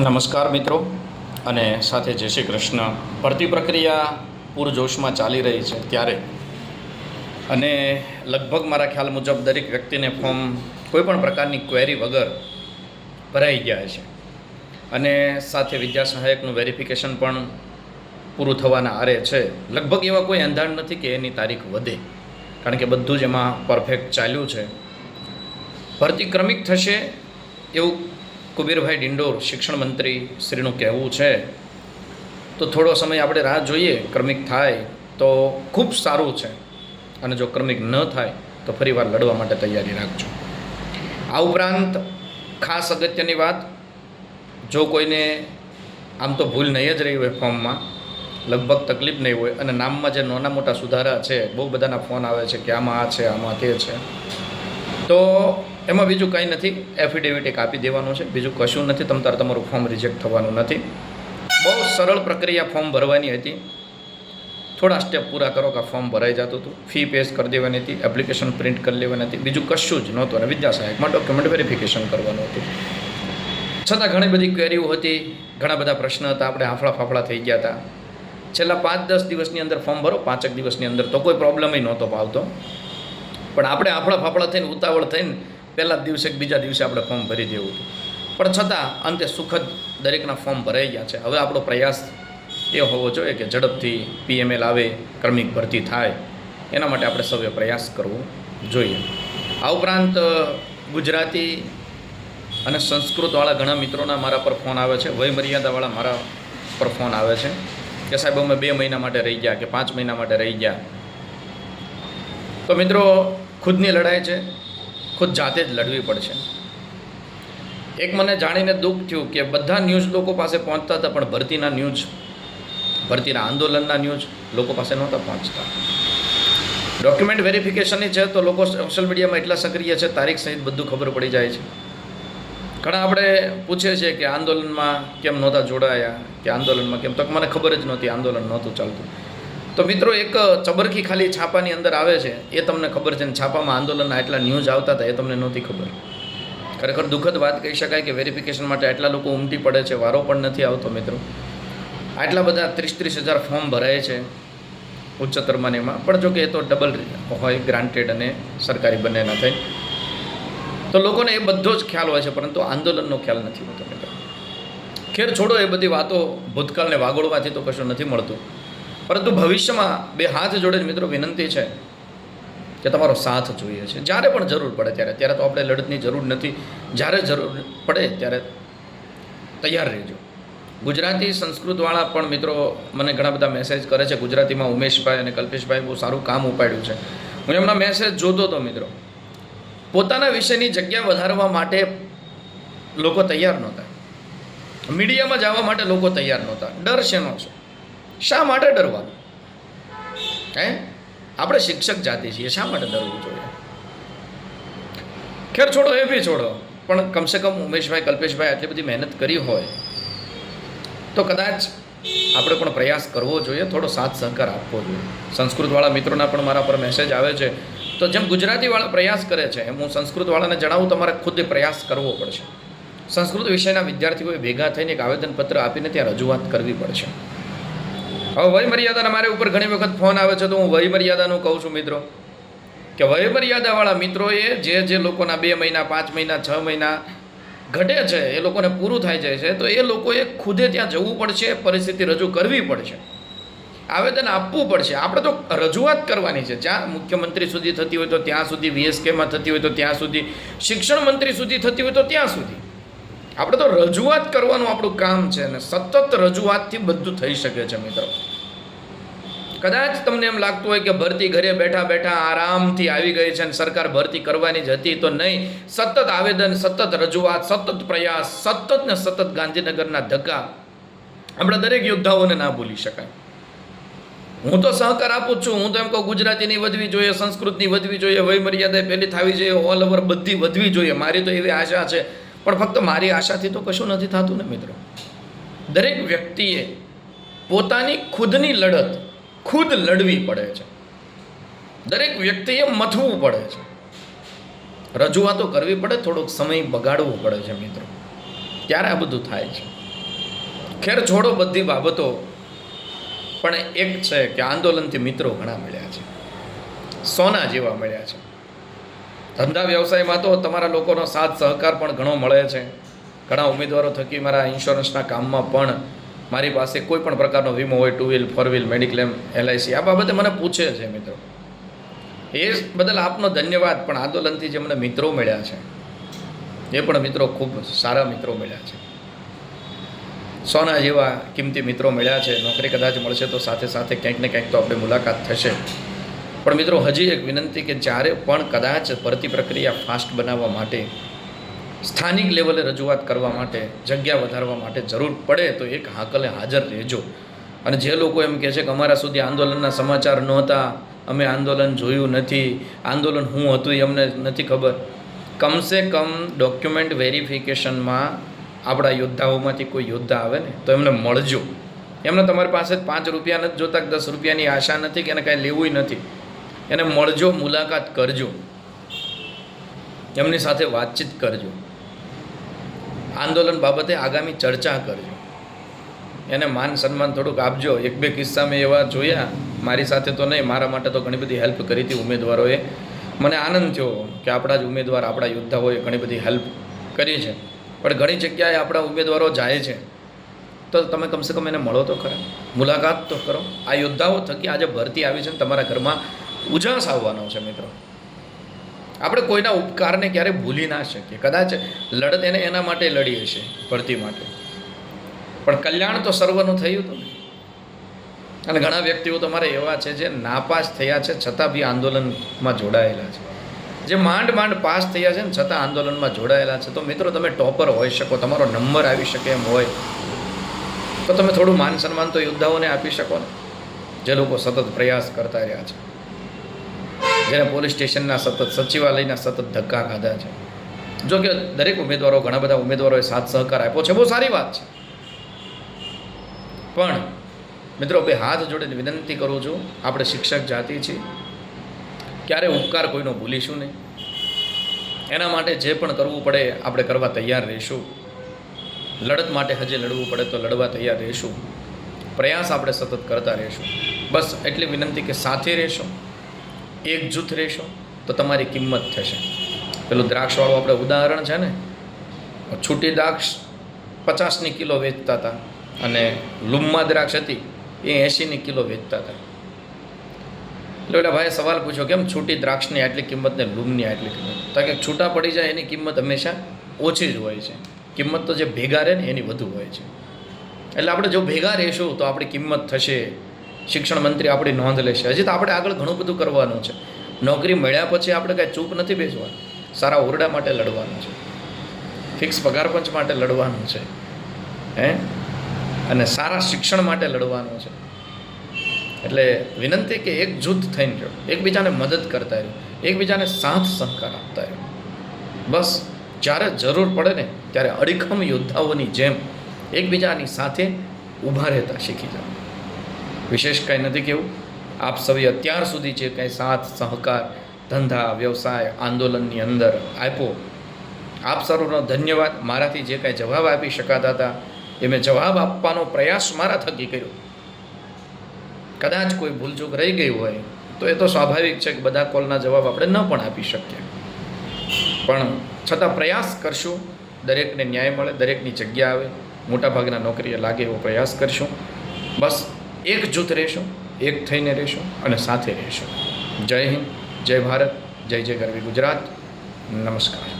નમસ્કાર મિત્રો અને સાથે જય શ્રી કૃષ્ણ. ભરતી પ્રક્રિયા પૂરજોશમાં ચાલી રહી છે ત્યારે. અને લગભગ મારા ખ્યાલ મુજબ દરેક વ્યક્તિને ફોર્મ કોઈપણ પ્રકારની ક્વેરી વગર ભરાઈ ગયા છે. અને સાથે વિદ્યા સહાયકનું વેરિફિકેશન પણ પૂરું થવાના આરે છે. લગભગ એવા કોઈ અંધાણ નથી કે એની તારીખ વધે. કારણ કે બધું જ એમાં પરફેક્ટ ચાલ્યું છે. ભરતી ક્રમિક થશે એવું કુબીરભાઈ ડિંડોર, શિક્ષણ મંત્રી શ્રીનું કહેવું છે, તો થોડો સમય આપણે રાહ જોઈએ, ક્રમિક થાય તો ખૂબ સારું છે. અને જો ક્રમિક ન થાય, તો ફરીવાર લડવા માટે તૈયારી રાખજો. આ ઉપરાંત ખાસ અગત્યની વાત, જો કોઈને આમ તો ભૂલ નહીં જ રહી હોય ફોર્મમાં, લગભગ તકલીફ નહીં હોય અને નામમાં જે નાના મોટા સુધારા છે, બહુ બધાના ફોન આવે છે કે આમાં આ છે, આમાં તે છે, તો એમાં બીજું કંઈ નથી. એફિડેવિટ એક આપી દેવાનું છે. બીજું કશું નથી. તમ તાર તમારું ફોર્મ રિજેક્ટ થવાનું નથી. બહુ સરળ પ્રક્રિયા ફોર્મ ભરવાની હતી. થોડા સ્ટેપ પૂરા કરો કે ફોર્મ ભરાઈ જતું હતું. ફી પેસ કરી દેવાની હતી. એપ્લિકેશન પ્રિન્ટ કરી લેવાની હતી. બીજું કશું જ નહોતું. અને વિદ્યા સહાયકમાં ડોક્યુમેન્ટ વેરિફિકેશન કરવાનું હતું. છતાં ઘણી બધી ક્વેરીઓ હતી. ઘણા બધા પ્રશ્ન હતા. આપણે હાફળા ફાફડા થઈ ગયા હતા. છેલ્લા પાંચ દસ દિવસની અંદર ફોર્મ ભરો. પાંચેક દિવસની અંદર તો કોઈ પ્રોબ્લેમ નહોતો આવતો પણ આપણે આફળા ફાફડા થઈને ઉતાવળ થઈને પહેલા જ દિવસે કે બીજા દિવસે આપણે ફોર્મ ભરી દેવું હતું. પણ છતાં અંતે સુખદ દરેકના ફોર્મ ભરાઈ ગયા છે. હવે આપણો પ્રયાસ એ હોવો જોઈએ કે ઝડપથી પીએમએલ આવે, ક્રમિક ભરતી થાય. એના માટે આપણે સૌએ પ્રયાસ કરવો જોઈએ. આ ઉપરાંત ગુજરાતી અને સંસ્કૃતવાળા ઘણા મિત્રોના મારા પર ફોન આવે છે. વય મર્યાદાવાળા મારા પર ફોન આવે છે કે સાહેબ અમે બે મહિના માટે રહી ગયા કે પાંચ મહિના માટે રહી ગયા. તો મિત્રો, ખુદની લડાઈ છે. ખુદ જાતે જ લડવી પડશે. એક મને જાણીને દુઃખ થયું કે બધા ન્યૂઝ લોકો પાસે પહોંચતા હતા, પણ ભરતીના ન્યૂઝ, ભરતીના આંદોલનના ન્યૂઝ લોકો પાસે નહોતા પહોંચતા. ડોક્યુમેન્ટ વેરિફિકેશનની છે તો લોકો સોશિયલ મીડિયામાં એટલા સક્રિય છે, તારીખ સહિત બધું ખબર પડી જાય છે. ઘણા આપણે પૂછીએ છીએ કે આંદોલનમાં કેમ નહોતા જોડાયા, કે આંદોલનમાં કેમ? તો મને ખબર જ નહોતી, આંદોલન નહોતું ચાલતું. તો મિત્રો એક ચબરખી ખાલી છાપાની અંદર આવે છે. એ તમને ખબર છે ને છાપામાં આંદોલનના એટલા ન્યૂઝ આવતા હતા, એ તમને નહોતી ખબર. ખરેખર દુઃખદ વાત કહી શકાય કે વેરિફિકેશન માટે આટલા લોકો ઉમટી પડે છે, વારો પણ નથી આવતો મિત્રો. આટલા બધા ત્રીસ ત્રીસ હજાર ફોર્મ ભરાય છે ઉચ્ચતરમાં એમાં. પણ જો કે એ તો ડબલ હોય ગ્રાન્ટેડ અને સરકારી બંનેના થાય તો લોકોને એ બધો જ ખ્યાલ હોય છે, પરંતુ આંદોલનનો ખ્યાલ નથી હોતો મિત્રો. ખેર છોડો એ બધી વાતો ભૂતકાળને વાગોળવાથી તો કશું નથી મળતું. પરંતુ ભવિષ્યમાં બે હાથ જોડે મિત્રો વિનંતી છે કે તમારો સાથ જોઈએ છે. જ્યારે પણ જરૂર પડે ત્યારે ત્યારે તો આપણે લડતની જરૂર નથી. જ્યારે જરૂર પડે ત્યારે તૈયાર રહેજો. ગુજરાતી સંસ્કૃતવાળા પણ મિત્રો મને ઘણા બધા મેસેજ કરે છે. ગુજરાતીમાં ઉમેશભાઈ અને કલ્પેશભાઈ બહુ સારું કામ ઉપાડ્યું છે. હું એમના મેસેજ જોતો હતો મિત્રો. પોતાના વિષયની જગ્યા વધારવા માટે લોકો તૈયાર નહોતા. મીડિયામાં જવા માટે લોકો તૈયાર નહોતા. ડર શેનો છે? શા માટે ડરવાનું હે? આપણે શિક્ષક જાતિ છીએ, શા માટે ડરવું જોઈએ? ખેર છોડો, એ બી છોડો. પણ કમસે કમ ઉમેશભાઈ, કલ્પેશભાઈ આટલી બધી મહેનત કરી હોય, તો કદાચ આપણે પણ પ્રયાસ કરવો જોઈએ, થોડો સાથ સહકાર આપવો જોઈએ. સંસ્કૃતવાળા મિત્રોના પણ મારા પર મેસેજ આવે છે. તો જેમ ગુજરાતીવાળા પ્રયાસ કરે છે, એમ હું સંસ્કૃતવાળાને જણાવું, તમારે ખુદ પ્રયાસ કરવો પડશે. સંસ્કૃત વિષયના વિદ્યાર્થીઓએ ભેગા થઈને એક આવેદનપત્ર આપીને ત્યાં રજૂઆત કરવી પડશે. હવે વય મર્યાદાના મારે ઉપર ઘણી વખત ફોન આવે છે તો હું વય મર્યાદાનું કહું છું, મિત્રો. કે વય મર્યાદાવાળા મિત્રોએ જે જે લોકોના બે મહિના, પાંચ મહિના, છ મહિના ઘટે છે, એ લોકોને પૂરું થાય જાય છે, તો એ લોકોએ ખુદે ત્યાં જવું પડશે, પરિસ્થિતિ રજૂ કરવી પડશે. આવેદન આપવું પડશે. આપણે તો રજૂઆત કરવાની છે. જ્યાં મુખ્યમંત્રી સુધી થતી હોય તો ત્યાં સુધી, વીએસકેમાં થતી હોય તો ત્યાં સુધી, શિક્ષણ મંત્રી સુધી થતી હોય તો ત્યાં સુધી. આપણે તો રજૂઆત કરવાનું આપણું કામ છે અને સતત રજૂઆતથી બધું થઈ શકે છે મિત્રો. કદાચ તમને એમ લાગતું હોય કે ભરતી ઘરે બેઠા બેઠા આરામથી આવી ગઈ છે અને સરકાર ભરતી કરવાની જ હતી તો નહીં. સતત આવેદન, સતત રજૂઆત, સતત પ્રયાસ, સતત ને સતત ગાંધીનગરના ધક્કા. આપણા દરેક યોદ્ધાઓને ના ભૂલી શકાય. હું તો સહકાર આપું છું. હું તો એમ કહું, ગુજરાતીની વધવી જોઈએ, સંસ્કૃતની વધવી જોઈએ વય મર્યાદા પહેલી થવી જોઈએ ઓલ ઓવર બધી વધવી જોઈએ. મારી તો એવી આશા છે પણ ફક્ત મારી આશાથી તો કશું નથી થતું ને મિત્રો. દરેક વ્યક્તિએ પોતાની ખુદની લડત ખુદ લડવી પડે છે. દરેક વ્યક્તિએ મથવું પડે છે. રજૂઆતો કરવી પડે, થોડોક સમય બગાડવો પડે છે મિત્રો. ત્યારે આ બધું થાય છે. ખેર છોડો બધી બાબતો, પણ એક છે કે આંદોલનથી મિત્રો ઘણા મળ્યા છે. સોના જેવા મળ્યા છે. ધંધા વ્યવસાયમાં તો તમારા લોકોનો સાથ સહકાર પણ ઘણો મળે છે. ઘણા ઉમેદવારો થકી મારા ઇન્સ્યોરન્સના કામમાં પણ મારી પાસે કોઈ પણ પ્રકારનો વીમો હોય, two wheel, four wheel, mediclaim, LIC, આ બાબતે મને પૂછે છે મિત્રો. એ બદલ આપનો ધન્યવાદ, પણ આંદોલનથી જે મને મિત્રો મળ્યા છે, એ પણ મિત્રો ખૂબ સારા મિત્રો મળ્યા છે. સોના જેવા કિંમતી મિત્રો મળ્યા છે. નોકરી કદાચ મળશે તો સાથે સાથે ક્યાંક ને ક્યાંક તો આપણે મુલાકાત થશે. પણ મિત્રો, હજી એક વિનંતી કે જ્યારે પણ કદાચ ભરતી પ્રક્રિયા ફાસ્ટ બનાવવા માટે, સ્થાનિક લેવલે રજૂઆત કરવા માટે, જગ્યા વધારવા માટે જરૂર પડે તો એક હાકલે હાજર રહેજો. અને જે લોકો એમ કહે છે કે અમારા સુધી આંદોલનના સમાચાર નહોતા, અમે આંદોલન જોયું નથી, આંદોલન શું હતું એ અમને નથી ખબર. કમસે કમ ડોક્યુમેન્ટ વેરિફિકેશનમાં આપણા યોદ્ધાઓમાંથી કોઈ યોદ્ધા આવે ને, તો એમને મળજો. એમને તમારી પાસે પાંચ રૂપિયા નથી જોતા દસ રૂપિયાની આશા નથી કે એને કાંઈ લેવું નથી. એને મળજો, મુલાકાત કરજો. એમની સાથે વાતચીત કરજો. આંદોલન બાબતે આગામી ચર્ચા કરજો. એને માન સન્માન થોડુંક આપજો. એક બે કિસ્સા મેં એવા જોયા, મારી સાથે તો નહીં, મારા માટે તો ઘણી બધી હેલ્પ કરી હતી ઉમેદવારોએ. મને આનંદ થયો કે આપણા જ ઉમેદવાર, આપણા યોદ્ધાઓએ ઘણી બધી હેલ્પ કરી છે. પણ ઘણી જગ્યાએ આપણા ઉમેદવારો જાય છે. તો તમે કમસે કમ એને મળો તો ખરા. મુલાકાત તો કરો. આ યોદ્ધાઓ થકી આજે ભરતી આવી છે તમારા ઘરમાં ઉજાસ આવવાનો છે મિત્રો. આપણે કોઈના ઉપકારને ક્યારે ભૂલી ના શકીએ. કદાચ લડત એને એના માટે લડી હશે, ભરતી માટે. પણ કલ્યાણ તો સર્વનું થયું હતું અને ઘણા વ્યક્તિઓ તમારે એવા છે જે નાપાસ થયા છે છતાં બી આંદોલનમાં જોડાયેલા છે. જે માંડ માંડ પાસ થયા છે ને છતાં આંદોલનમાં જોડાયેલા છે. તો મિત્રો તમે ટોપર હોઈ શકો, તમારો નંબર આવી શકે એમ હોય. તો તમે થોડું માન સન્માન તો યોદ્ધાઓને આપી શકો ને, જે લોકો સતત પ્રયાસ કરતા રહ્યા છે. જેને પોલીસ સ્ટેશનના સતત સચિવાલયના સતત ધક્કા ખાધા છે. જો કે દરેક ઉમેદવારો, ઘણા બધા ઉમેદવારોએ સાથ સહકાર આપ્યો છે. બહુ સારી વાત છે. પણ મિત્રો, બે હાથ જોડીને વિનંતી કરું છું, આપણે શિક્ષક જાતિ છીએ. ક્યારે ઉપકાર કોઈનો ભૂલીશું નહીં. એના માટે જે પણ કરવું પડે, આપણે કરવા તૈયાર રહીશું. લડત માટે હજી લડવું પડે તો લડવા તૈયાર રહીશું. પ્રયાસ આપણે સતત કરતા રહીશું. બસ એટલી વિનંતી કે સાથે રહેશો. એકજૂથ રહેશો તો તમારી કિંમત થશે. પેલું દ્રાક્ષવાળું આપણે ઉદાહરણ છે ને, છૂટી દ્રાક્ષ પચાસની કિલો વેચતા હતા અને લુમ્મા દ્રાક્ષ હતી એ એંશીની કિલો વેચતા હતા. એટલે ઓલા ભાઈએ સવાલ પૂછ્યો, કેમ છૂટી દ્રાક્ષની આટલી કિંમત ને લૂમની આટલી કિંમત? તો કે છૂટા પડી જાય એની કિંમત હંમેશા ઓછી જ હોય છે. કિંમત તો જે ભેગા રહે ને એની વધુ હોય છે. એટલે આપણે જો ભેગા રહેશું તો આપણી કિંમત થશે શિક્ષણ મંત્રી આપણી નોંધ લેશે હજી તો આપણે આગળ ઘણું બધું કરવાનું છે. નોકરી મળ્યા પછી આપણે કાંઈ ચૂપ નથી બેસવાનું. સારા ઓરડા માટે લડવાનું છે. ફિક્સ પગાર પંચ માટે લડવાનું છે. હે? અને સારા શિક્ષણ માટે લડવાનું છે. એટલે વિનંતી કે એક જૂથ થઈને રહ્યો. એકબીજાને મદદ કરતા રહ્યો. એકબીજાને સાથ સહકાર આપતા રહ્યો. બસ, જ્યારે જરૂર પડે ને, ત્યારે અડીખમ યોદ્ધાઓની જેમ એકબીજાની સાથે ઊભા રહેતા શીખી જાઓ. વિશેષ કાંઈ નથી કેવું. આપ સૌએ અત્યાર સુધી જે કાંઈ સાથ, સહકાર, ધંધા, વ્યવસાય, આંદોલનની અંદર આપ્યો, આપ સર્વનો ધન્યવાદ. મારાથી જે કાંઈ જવાબ આપી શકાતા હતા, એ મેં જવાબ આપવાનો પ્રયાસ મારા થકી કર્યો. કદાચ કોઈ ભૂલચૂક રહી ગઈ હોય, તો એ તો સ્વાભાવિક છે કે બધા કોલના જવાબ આપણે ન પણ આપી શકીએ. પણ છતાં પ્રયાસ કરશું. દરેકને ન્યાય મળે, દરેકની જગ્યા આવે. મોટાભાગના નોકરીએ લાગે એવો પ્રયાસ કરશું. બસ એકજૂથ રહીશું, એક થઈને રહીશું અને સાથે રહીશું. જય હિન્દ, જય ભારત, જય જય ગરવી ગુજરાત. નમસ્કાર.